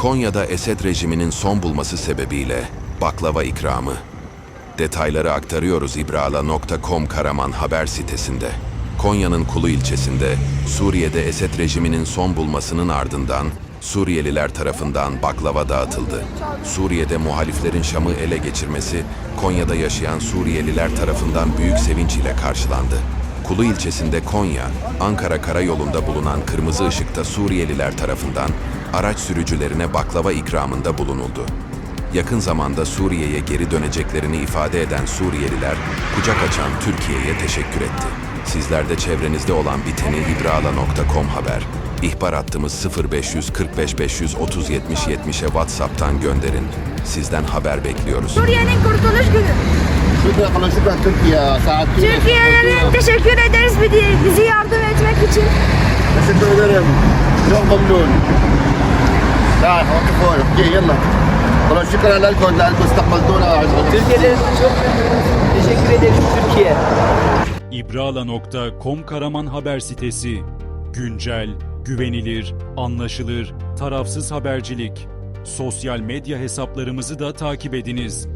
Konya'da Esed rejiminin son bulması sebebiyle baklava ikramı. Detayları aktarıyoruz ibrala.com Karaman haber sitesinde. Konya'nın Kulu ilçesinde Suriye'de Esed rejiminin son bulmasının ardından Suriyeliler tarafından baklava dağıtıldı. Suriye'de muhaliflerin Şam'ı ele geçirmesi Konya'da yaşayan Suriyeliler tarafından büyük sevinç ile karşılandı. Kulu ilçesinde Konya, Ankara karayolunda bulunan kırmızı ışıkta Suriyeliler tarafından araç sürücülerine baklava ikramında bulunuldu. Yakın zamanda Suriye'ye geri döneceklerini ifade eden Suriyeliler kucak açan Türkiye'ye teşekkür etti. Sizler de çevrenizde olan biteni ibrala.com haber. İhbar hattımız 0500 45 530 70 70'e WhatsApp'tan gönderin. Sizden haber bekliyoruz. Suriye'nin kurtuluş günü شكرا خلاص شكرا تركيا ساعدتونا Türkiye'nin teşekkür ederiz bizi- bizi yardım etmek için. teşekkür ederim يوم ممنون تعال وقف هون اوكي يلا خلاص شكرا لكم لانكم استقبلتونا Türkiye'de çok teşekkür ederim Türkiye. İbrala.com Karaman haber sitesi. Güncel, güvenilir, anlaşılır, tarafsız habercilik. Sosyal medya hesaplarımızı da takip ediniz.